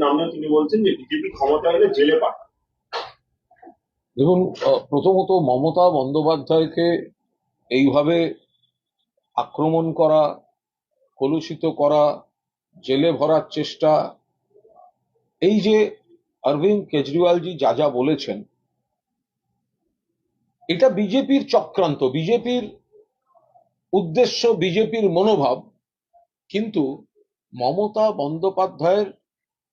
মোদী তিনি বলছেন যে বিজেপি ক্ষমতা এলে জেলে পাঠান। দেখুন প্রথমত মমতা বন্দ্যোপাধ্যায়কে এইভাবে আক্রমণ করা, কলুষিত করা, জেলে ভরার চেষ্টা, এই যে অরবিন্দ কেজরিওয়ালজি যা যা বলেছেন, এটা বিজেপির চক্রান্ত। বিজেপির উদ্দেশ্য, বিজেপির মনোভাব, কিন্তু মমতা বন্দ্যোপাধ্যায়ের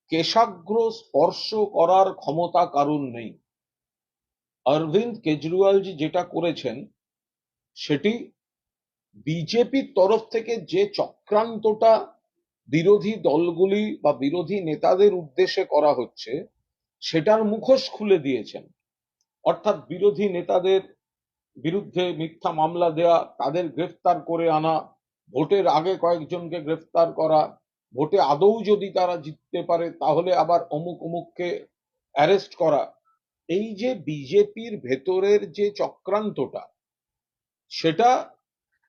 কেশাগ্র স্পর্শ করার ক্ষমতা কারণ নেই। অরবিন্দ কেজরিওয়ালজি যেটা করেছেন, সেটি বিজেপির তরফ থেকে যে চক্রান্তটা বিরোধী দলগুলি বা বিরোধী নেতাদের উদ্দেশ্যে করা হচ্ছে, সেটার মুখোশ খুলে দিয়েছেন। অর্থাৎ বিরোধী নেতাদের বিরুদ্ধে মিথ্যা মামলা দেয়া, তাদের গ্রেফতার করে আনা, ভোটের আগে কয়েকজনকে গ্রেফতার করা ভোটে আদৌ যদি তারা জিততে পারে, তাহলে আবার অমুক অমুককে অ্যারেস্ট করা। এই যে বিজেপির ভেতরের যে চক্রান্তটা, সেটা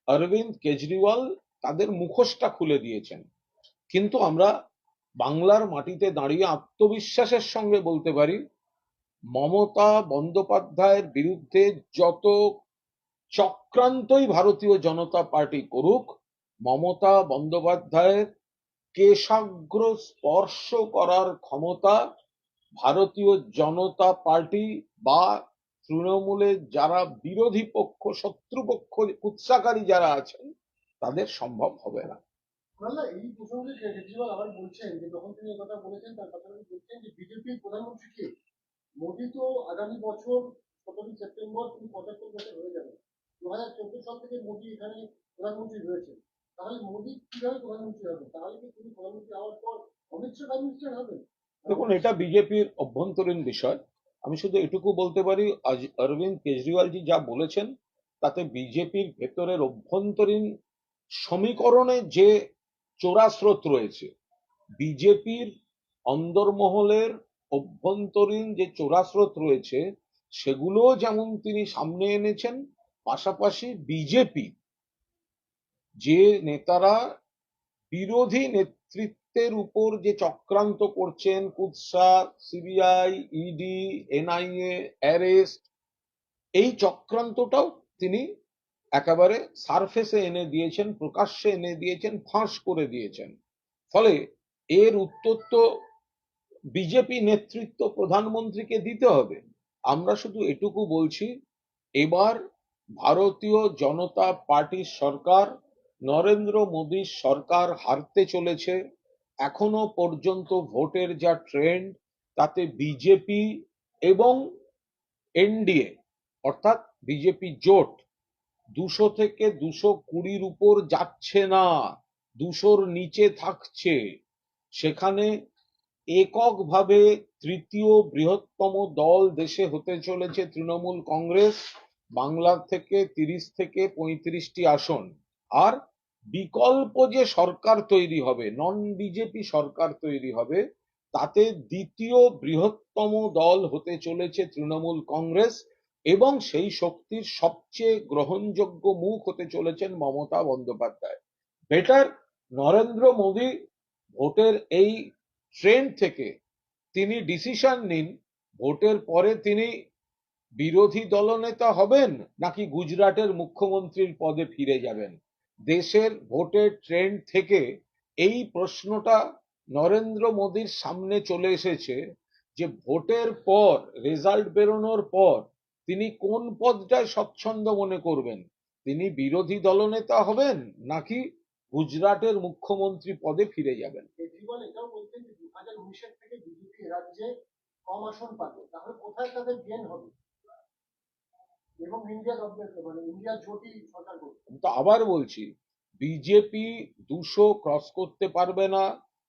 অরবিন্দ কেজরিওয়াল তাদের মুখোশটা খুলে দিয়েছেন। কিন্তু আমরা বাংলার মাটিতে দাঁড়িয়ে আত্মবিশ্বাসের সঙ্গে বলতে পারি, মমতা বন্দ্যোপাধ্যায়ের বিরুদ্ধে যত চক্রান্তই ভারতীয় জনতা পার্টি করুক, মমতা বন্দ্যোপাধ্যায়ের কেশাগ্র স্পর্শ করার ক্ষমতা ভারতীয় জনতা পার্টি বা তৃণমূলের যারা বিরোধী পক্ষ, শত্রুপক্ষ, কুৎসাকারী যারা আছেন, তাদের সম্ভব হবে না। এই বলছেন যে, যখন তিনি কথা বলেছেন বলছেন যে, বিজেপির প্রধানমন্ত্রী কে? মোদী তো আগামী বছর সতেরোই সেপ্টেম্বর, তিনি পঁচাত্তর হয়ে চোদ্দ থেকে মোদী এখানে প্রধানমন্ত্রী রয়েছেন। দেখুন, এটা বিজেপির অভ্যন্তরীণ বিষয়। আমি শুধু এটুকু বলতে পারি, আজ অরবিন্দ কেজরিওয়ালজি যা বলেছেন, তাতে বিজেপির ভেতরের অভ্যন্তরীণ সমীকরণে যে চোরাস্রোত রয়েছে, বিজেপির অন্দরমহলের অভ্যন্তরীণ যে চোরাস্রোত রয়েছে সেগুলো যেমন তিনি সামনে এনেছেন, পাশাপাশি বিজেপি যে নেতারা বিরোধী নেতৃত্বের উপর যে চক্রান্ত করছেন, কুৎসা, সিবিআই ইডি এনআইএ অ্যারেস্ট এই চক্রান্তটাও তিনি একেবারে সারফেসে এনে দিয়েছেন, প্রকাশ্যে এনে দিয়েছেন, ফাঁস করে দিয়েছেন। ফলে এর উত্তর তো বিজেপি নেতৃত্ব প্রধানমন্ত্রীকে দিতে হবে। আমরা শুধু এটুকু বলছি, এবার ভারতীয় জনতা পার্টির সরকার নরেন্দ্র মোদীর সরকার হারতে চলেছে। এখনও পর্যন্ত ভোটের যা ট্রেন্ড তাতে বিজেপি এবং এনডিএ অর্থাৎ বিজেপি জোট, দুশো থেকে দুশো কুড়ির উপর যাচ্ছে না, দুশোর নিচে থাকছে। সেখানে এককভাবে তৃতীয় বৃহত্তম দল দেশে হতে চলেছে তৃণমূল কংগ্রেস, বাংলার থেকে তিরিশ থেকে পঁয়ত্রিশটি আসন। আর বিকল্প যে সরকার তৈরি হবে নন বিজেপি সরকার তৈরি হবে, তাতে দ্বিতীয় বৃহত্তম দল হতে চলেছে তৃণমূল কংগ্রেস এবং সেই শক্তির সবচেয়ে গ্রহণযোগ্য মুখ হতে চলেছেন মমতা বন্দ্যোপাধ্যায়। বেটার নরেন্দ্র মোদী ভোটের এই ট্রেন্ড থেকে তিনি ডিসিশন নিন, ভোটের পরে তিনি বিরোধী দলনেতা হবেন নাকি গুজরাটের মুখ্যমন্ত্রীর পদে ফিরে যাবেন? দেশের ভোটের ট্রেন্ড থেকে এই প্রশ্নটা নরেন্দ্র মোদীর সামনে চলে এসেছে যে ভোটের পর রেজাল্ট বেরোনোর পর তিনি কোন পদটায় স্বচ্ছন্দ মনে করবেন? তিনি বিরোধী দলনেতা হবেন নাকি গুজরাটের মুখ্যমন্ত্রী পদে ফিরে যাবেন? থেকে বিজেপি রাজ্যে কম আসন পাবে। তাহলে কোথায় তাদের গেন হবে? মানে আবার বলছি বিজেপি দুশো ক্রস করতে পারবে না,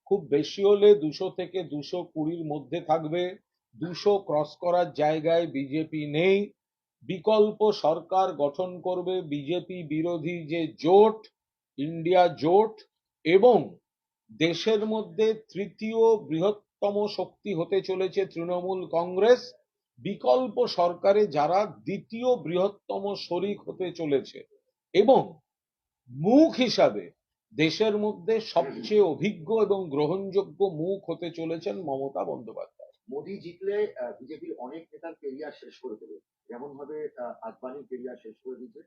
খুব বেশি হলে দুশো থেকে দুশো কুড়ির মধ্যে থাকবে, দুশো ক্রস করার জায়গায় বিজেপি নেই, বিকল্প সরকার গঠন করবে বিজেপি বিরোধী যে জোট ইন্ডিয়া জোট, এবং দেশের মধ্যে তৃতীয় বৃহত্তম শক্তি হতে চলেছে তৃণমূল কংগ্রেস বিকল্প সরকারে যারা দ্বিতীয় বৃহত্তম শরিক হতে চলেছে এবং মুখ হিসাবে দেশের মধ্যে সবচেয়ে অভিজ্ঞ এবং গ্রহণযোগ্য মুখ হতে চলেছেন মমতা বন্দ্যোপাধ্যায়। মোদি জিতলে বিজেপির অনেক নেতার কেরিয়ার শেষ করে দেবে। যেমন ভাবে আহ, আদবানির কেরিয়ার শেষ করে দিয়েছে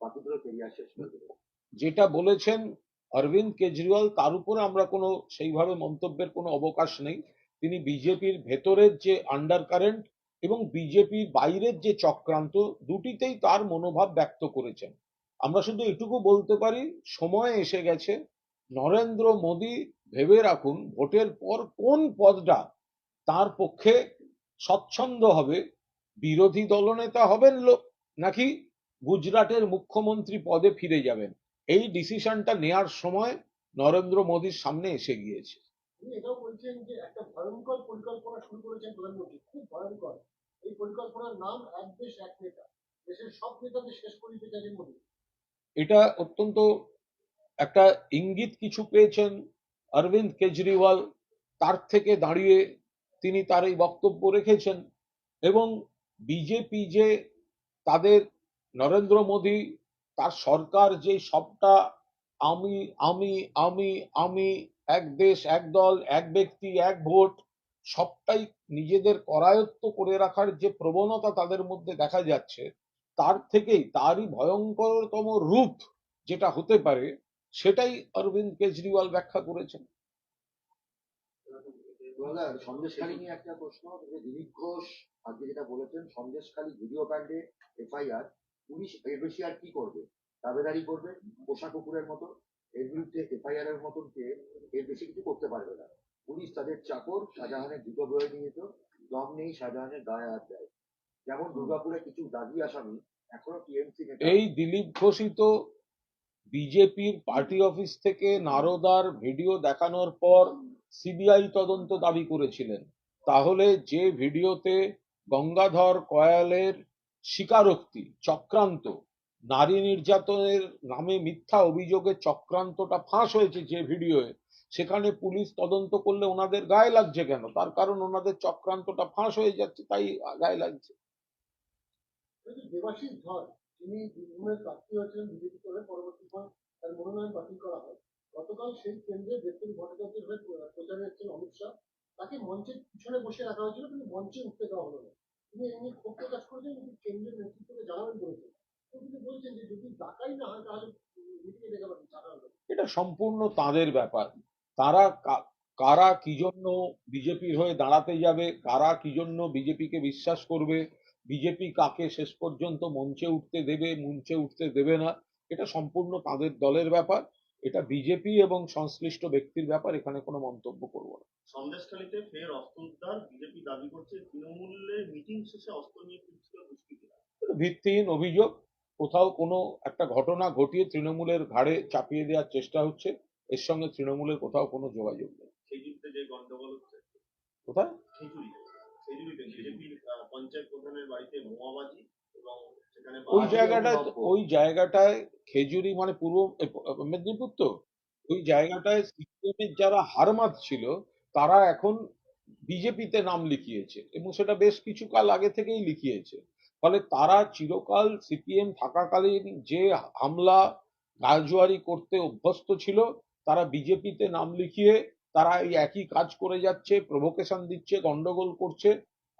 বাকিদেরও কেরিয়ার শেষ করে দেবে। যেটা বলেছেন অরবিন্দ কেজরিওয়াল তার উপরে আমরা কোনো সেইভাবে মন্তব্যের কোনো অবকাশ নেই। তিনি বিজেপির ভেতরের যে আন্ডার কারেন্ট এবং বিজেপির বাইরের যে চক্রান্ত, দুটিতেই তার মনোভাব ব্যক্ত করেছেন। আমরা শুধু এটুকু বলতে পারি, সময় এসে গেছে। নরেন্দ্র মোদী, ভেবে রাখুন, ভোটের পর কোন পদটা তার পক্ষে স্বচ্ছন্দ হবে? বিরোধী দলনেতা হবেন লোক, নাকি গুজরাটের মুখ্যমন্ত্রী পদে ফিরে যাবেন? এই ডিসিশনটা নেয়ার সময় নরেন্দ্র মোদীর সামনে এসে গিয়েছে। এটাও বলছেন যে একটা ভয়ঙ্কর পরিকল্পনা শুরু করেছেন প্রধানমন্ত্রী, খুব ভয়ঙ্কর। এই পরিকল্পনার নাম এক দেশ, এক নেতা। দেশের সব শেষ মোদী। এটা অত্যন্ত একটা ইঙ্গিত কিছু পেয়েছেন অরবিন্দ কেজরিওয়াল। তার থেকে দাঁড়িয়ে তিনি তার এই বক্তব্য রেখেছেন এবং বিজেপি যে তাদের নরেন্দ্র মোদী, তার সরকার যে সবটা আমি আমি আমি আমি, এক দেশ, এক দল, এক ব্যক্তি, এক ভোট সবটাই নিজেদের করায়ত্ত করে রাখার যে প্রবণতা তাদের মধ্যে দেখা যাচ্ছে, তার থেকেই তারই ভয়ঙ্করতম রূপ যেটা হতে পারে, সেটাই অরবিন্দ কেজরিওয়াল ব্যাখ্যা করেছেন। সন্দেশখালী নিয়ে একটা প্রশ্ন, যে দিলীপ ঘোষ আজকে যেটা বলেছেন, সন্দেশখালী ভিডিও কাণ্ডে এফআইআর পুলিশ এর বেশি আর কি করবে? দাবেদারি করবে, পোষা কুকুরের মতো, এর বিরুদ্ধে এফআইআর এর মতন কে, এর বেশি কিছু করতে পারবে না। পুলিশ তাদের চাকর শাহজাহানের জুতো বয়ে নিয়ে যেত। দম নেই শাহজাহানের গায়ে হাত দেয়। যেমন দুর্গাপুরে কিছু দাগি আসামি এখনও টিএমসি এই দিলীপ ঘোষই তো বিজেপির পার্টি অফিস থেকে নারদার ভিডিও দেখানোর পর সিবিআই তদন্ত দাবি করেছিলেন। তাহলে যে ভিডিওতে গঙ্গাধর কয়ালের স্বীকারোক্তি চক্রান্ত নারী নির্যাতনের নামে মিথ্যা অভিযোগের চক্রান্তটা ফাঁস হয়েছে যে ভিডিওয়ে সেখানে পুলিশ তদন্ত করলে ওনাদের গায়ে লাগছে কেন? তার কারণ ওনাদের চক্রান্তটা ফাঁস হয়ে যাচ্ছে তাই গায়ে লাগছে। কিন্তু দেবাশিস ধর তিনি বীরভূমের প্রার্থী হয়েছিলেন বিজেপি করে পরবর্তী তার মনোনয়ন বাতিল করা হয় গতকাল সেই কেন্দ্রে ব্যক্তি ভট্টাচার্যের হয়ে প্রচারে এসেছেন অমিত শাহ। তাকে মঞ্চের পিছনে বসে রাখা হয়েছিল কিন্তু মঞ্চে উঠতে দেওয়া হলো না। তিনি এমনি ক্ষোভ প্রকাশ করেছেন কিন্তু নেতৃত্বকে জানাবেন বলছেন। যে যদি ডাকাই না হয় তাহলে মিটিংয়ে ডেকে পাবেন এটা সম্পূর্ণ তাদের ব্যাপার। তারা কারা কি জন্য বিজেপির হয়ে দাঁড়াতে যাবে কারা কি জন্য বিজেপিকে বিশ্বাস করবে বিজেপি কাকে শেষ পর্যন্ত মঞ্চে উঠতে দেবে মঞ্চে উঠতে দেবে না এটা সম্পূর্ণ তাদের দলের ব্যাপার। এটা বিজেপি এবং সংশ্লিষ্ট ব্যক্তির ব্যাপার এখানে কোনো মন্তব্য করব না। সন্দেশখালীতে ফের অস্ত্র উদ্ধার বিজেপি দাবি করছে তৃণমূলের মিটিং শেষে অস্ত্র নিয়ে ফিরছিল দুষ্কৃতীরা। ভিত্তিহীন অভিযোগ কোথাও কোনো একটা ঘটনা ঘটিয়ে তৃণমূলের ঘাড়ে চাপিয়ে দেওয়ার চেষ্টা হচ্ছে। এর সঙ্গে তৃণমূলের কোথাও কোনো যোগাযোগ নেই। কোথায়? ওই জায়গাটায় ওই জায়গাটায় খেজুরি মানে পূর্ব মেদিনীপুর তো? ওই জায়গাটায় সিপিএম এর যারা হারমাত ছিল তারা এখন বিজেপিতে নাম লিখিয়েছে এবং সেটা বেশ কিছু কাল আগে থেকেই লিখিয়েছে। ফলে তারা চিরকাল সিপিএম থাকাকালীন যে হামলা গাজুয়ারি করতে অভ্যস্ত ছিল তারা বিজেপিতে নাম লিখিয়ে তারা এই একই কাজ করে যাচ্ছে প্রভোকেশন দিচ্ছে গন্ডগোল করছে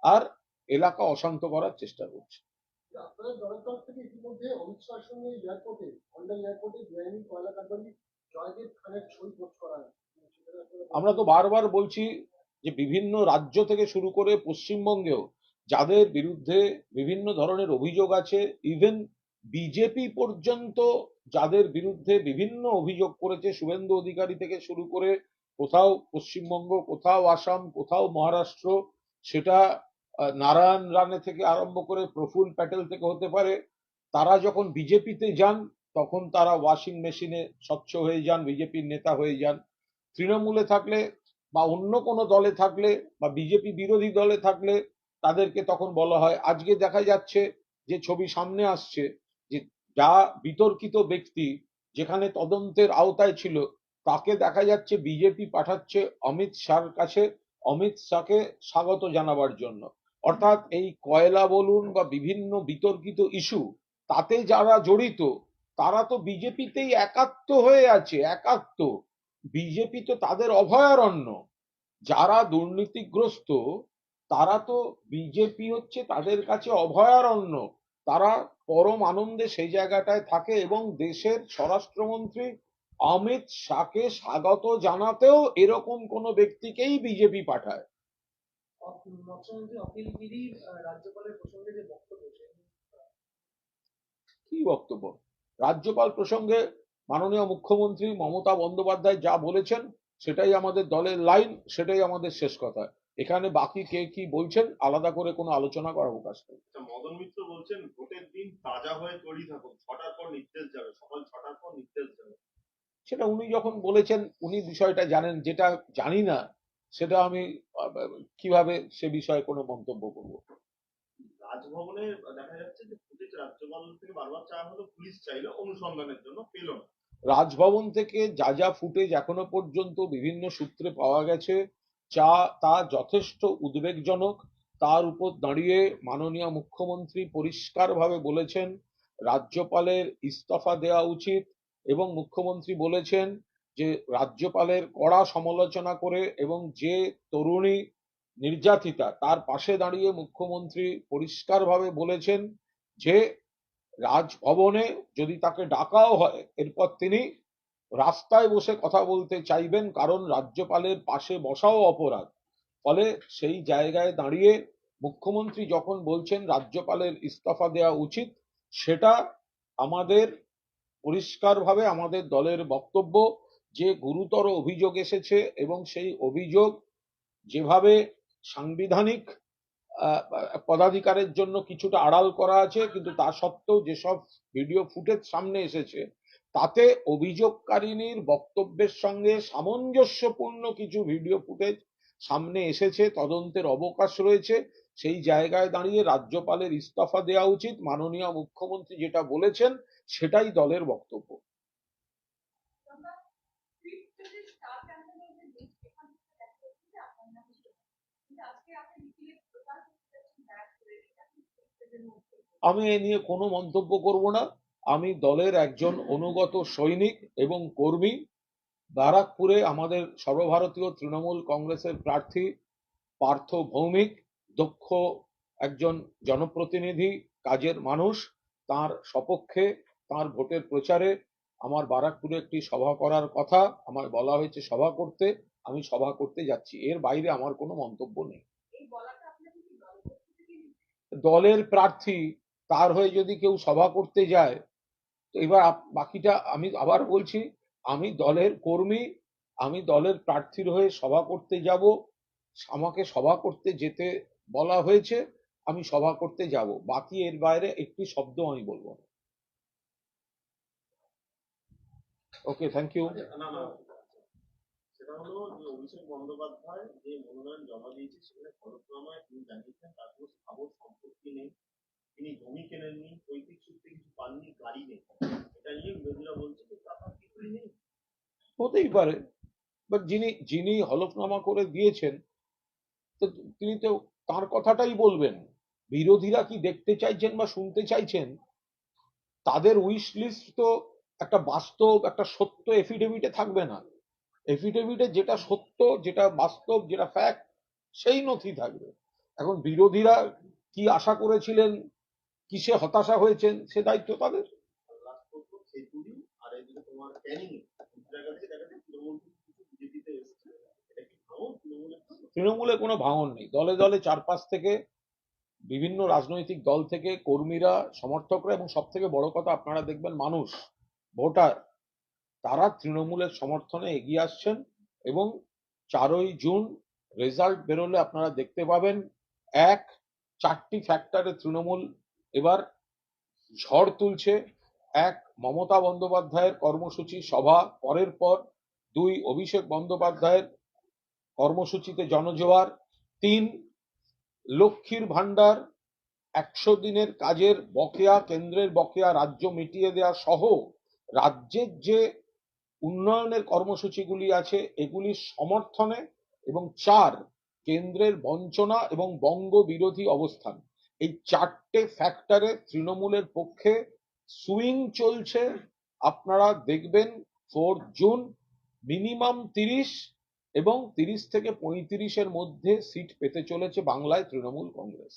আর এলাকা অশান্ত করার চেষ্টা করছে। যে আপনাদের দলের তরফ থেকে ইতিমধ্যে অমিত শাহের সঙ্গে এয়ারপোর্টে হন্ডা এয়ারপোর্টে বেআইনি কয়লা কারবারি জয়দেব খানের ছবি পোস্ট করা সেখানে আপনারা- আমরা তো বারবার বলছি যে বিভিন্ন রাজ্য থেকে শুরু করে পশ্চিমবঙ্গেও যাদের বিরুদ্ধে বিভিন্ন ধরনের অভিযোগ আছে ইভেন বিজেপি পর্যন্ত যাদের বিরুদ্ধে বিভিন্ন অভিযোগ করেছে, শুভেন্দু অধিকারী থেকে শুরু করে কোথাও পশ্চিমবঙ্গ, কোথাও আসাম, কোথাও মহারাষ্ট্র, সেটা নারায়ণ রানে থেকে আরম্ভ করে প্রফুল প্যাটেল থেকে হতে পারে, তারা যখন বিজেপিতে যান, তখন তারা ওয়াশিং মেশিনে স্বচ্ছ হয়ে যান, বিজেপির নেতা হয়ে যান। তৃণমূলে থাকলে বা অন্য কোনো দলে থাকলে বা বিজেপি বিরোধী দলে থাকলে তাদেরকে তখন বলা হয়। আজকে দেখা যাচ্ছে যে ছবি সামনে আসছে যে বিতর্কিত ব্যক্তি যেখানে তদন্তের আওতায় ছিল, তাকে দেখা যাচ্ছে বিজেপি পাঠাচ্ছে অমিত শাহর কাছে। অমিত শাহকে স্বাগত জানাবার জন্য। অর্থাৎ এই কয়লা বলুন বা বিভিন্ন বিতর্কিত ইস্যু, তাতে যারা জড়িত, তারা তো বিজেপিতেই একাত্ম হয়ে আছে, একাত্ম। বিজেপি তো তাদের অভয়ারণ্য। যারা দুর্নীতিগ্রস্ত, তারা তো বিজেপি হচ্ছে তাদের কাছে অভয়ারণ্য। তারা পরম আনন্দে সেই জায়গাটায় থাকে এবং দেশের স্বরাষ্ট্রমন্ত্রী অমিত শাহকে স্বাগত জানাতেও এরকম কোনো ব্যক্তিকেই বিজেপি পাঠায়। মৎস্যমন্ত্রী অখিল গিরি আহ, রাজ্যপালের প্রসঙ্গে যে বক্তব্য সে কি বক্তব্য? রাজ্যপাল প্রসঙ্গে মাননীয় মুখ্যমন্ত্রী মমতা বন্দ্যোপাধ্যায় যা বলেছেন সেটাই আমাদের দলের লাইন সেটাই আমাদের শেষ কথা। এখানে বাকি কে কি বলছেন আলাদা করে কোনো আলোচনা করার অবকাশ নেই। আচ্ছা, মদন মিত্র বলছেন ভোটের দিন তাজা হয়ে তৈরি থাকুন ছটার পর নির্দেশ যাবে সকাল ছটার পর নির্দেশ যাবে। সেটা উনি যখন বলেছেন উনি বিষয়টা জানেন যেটা জানি না সেটা আমি কীভাবে সে বিষয়ে কোনো মন্তব্য করব। রাজভবনে দেখা যাচ্ছে যে ফুটেজ রাজ্যপাল থেকে বারবার চাওয়া হলো পুলিশ চাইলো অনুসন্ধানের জন্য পেল না। রাজভবন থেকে যা যা ফুটেজ এখনও পর্যন্ত বিভিন্ন সূত্রে পাওয়া গেছে যা তা যথেষ্ট উদ্বেগজনক। তার উপর দাঁড়িয়ে মাননীয় মুখ্যমন্ত্রী পরিষ্কারভাবে বলেছেন, রাজ্যপালের ইস্তফা দেওয়া উচিত এবং মুখ্যমন্ত্রী বলেছেন যে, রাজ্যপালের কড়া সমালোচনা করে এবং যে তরুণী নির্যাতিতা তার পাশে দাঁড়িয়ে মুখ্যমন্ত্রী পরিষ্কারভাবে বলেছেন যে, রাজভবনে যদি তাকে ডাকাও হয়, এরপর তিনি রাস্তায় বসে কথা বলতে চাইবেন কারণ রাজ্যপালের পাশে বসাও অপরাধ। ফলে সেই জায়গায় দাঁড়িয়ে মুখ্যমন্ত্রী যখন বলছেন রাজ্যপালের ইস্তফা দেওয়া উচিত, সেটা আমাদের পরিষ্কারভাবে আমাদের দলের বক্তব্য, যে গুরুতর অভিযোগ এসেছে এবং সেই অভিযোগ যেভাবে সাংবিধানিক পদাধিকারের জন্য কিছুটা আড়াল করা আছে, কিন্তু তা সত্ত্বেও যেসব ভিডিও ফুটেজ সামনে এসেছে তাতে অভিযোগকারিনীর বক্তব্যের সঙ্গে সামঞ্জস্যপূর্ণ কিছু ভিডিও ফুটেজ সামনে এসেছে, তদন্তের অবকাশ রয়েছে। সেই জায়গায় দাঁড়িয়ে রাজ্যপালের ইস্তফা দেওয়া উচিত। মাননীয় মুখ্যমন্ত্রী যেটা বলেছেন, সেটাই দলের বক্তব্য। আমি এ নিয়ে কোনো মন্তব্য করব না। আমি দলের একজন অনুগত সৈনিক এবং কর্মী। ব্যারাকপুরে আমাদের সর্বভারতীয় তৃণমূল কংগ্রেসের প্রার্থী পার্থ ভৌমিক দক্ষ একজন জনপ্রতিনিধি কাজের মানুষ। তার সপক্ষে তার ভোটের প্রচারে আমার বারাকপুরে একটি সভা করার কথা আমার বলা হয়েছে সভা করতে। আমি সভা করতে যাচ্ছি। এর বাইরে আমার কোনো মন্তব্য নেই। দলের প্রার্থী তার হয়ে যদি কেউ সভা করতে যায় তো এবার বাকিটা আমি আবার বলছি, আমি দলের কর্মী, আমি দলের প্রার্থীর হয়ে সভা করতে যাব, আমাকে সভা করতে যেতে বলা হয়েছে, আমি সভা করতে যাব। বাকি এর বাইরে একটি শব্দ আমি বলব না। ওকে থ্যাংক ইউ সেটা হলো যে অভিষেক বন্দ্যোপাধ্যায় যে মনোনয়ন জমা দিয়েছে সেখানে ফলকনামায় তিনি জানিয়েছেন তার কোনো স্থাবর সম্পত্তি নেই তিনি জমি কেনেননি পৈতৃক সূত্রে কিছু পাননি গাড়ি নেই এটা নিয়ে বিরোধীরা বলছে যে টাকা কিছুই নেই হতেই পারে। বাট যিনি যিনি হলফনামা করে দিয়েছেন, তো তিনি তো তার কথাটাই বলবেন। বিরোধীরা কি দেখতে চাইছেন বা শুনতে চাইছেন? তাদের উইশ লিস্ট তো একটা বাস্তব, একটা সত্য এফিডেভিটে থাকবে না। এফিডেভিটে যেটা সত্য, যেটা বাস্তব, যেটা ফ্যাক্ট সেই নথি থাকবে। এখন বিরোধীরা কি আশা করেছিলেন, কিসে হতাশা হয়েছেন, সে দায়িত্ব তাদের। তৃণমূলে কোনো ভাঙন নেই। দলে দলে চারপাশ থেকে বিভিন্ন রাজনৈতিক দল থেকে কর্মীরা, সমর্থকরা এবং সব থেকে বড় কথা আপনারা দেখবেন মানুষ, ভোটার, তারা তৃণমূলের সমর্থনে এগিয়ে আসছেন এবং চারই জুন রেজাল্ট বেরোলে আপনারা দেখতে পাবেন এক, চারটি ফ্যাক্টরে তৃণমূল এবার ঝড় তুলছে। এক, মমতা বন্দ্যোপাধ্যায়ের কর্মসূচি সভা, পরের পর দুই, অভিষেক বন্দ্যোপাধ্যায়ের কর্মসূচিতে জনজোয়ার, তিন, লক্ষ্মীর ভান্ডার একশো দিনের কাজের বকেয়া, কেন্দ্রের বকেয়া, রাজ্য মিটিয়ে দেওয়া সহ রাজ্যের যে উন্নয়নের কর্মসূচিগুলি আছে, এগুলির সমর্থনে এবং চার, কেন্দ্রের বঞ্চনা এবং বঙ্গ বিরোধী অবস্থান। এই চারটে ফ্যাক্টরে তৃণমূলের পক্ষে সুইং চলছে। আপনারা দেখবেন ফোর জুন মিনিমাম তিরিশ এবং তিরিশ থেকে পঁয়ত্রিশের মধ্যে সিট পেতে চলেছে বাংলায় তৃণমূল কংগ্রেস।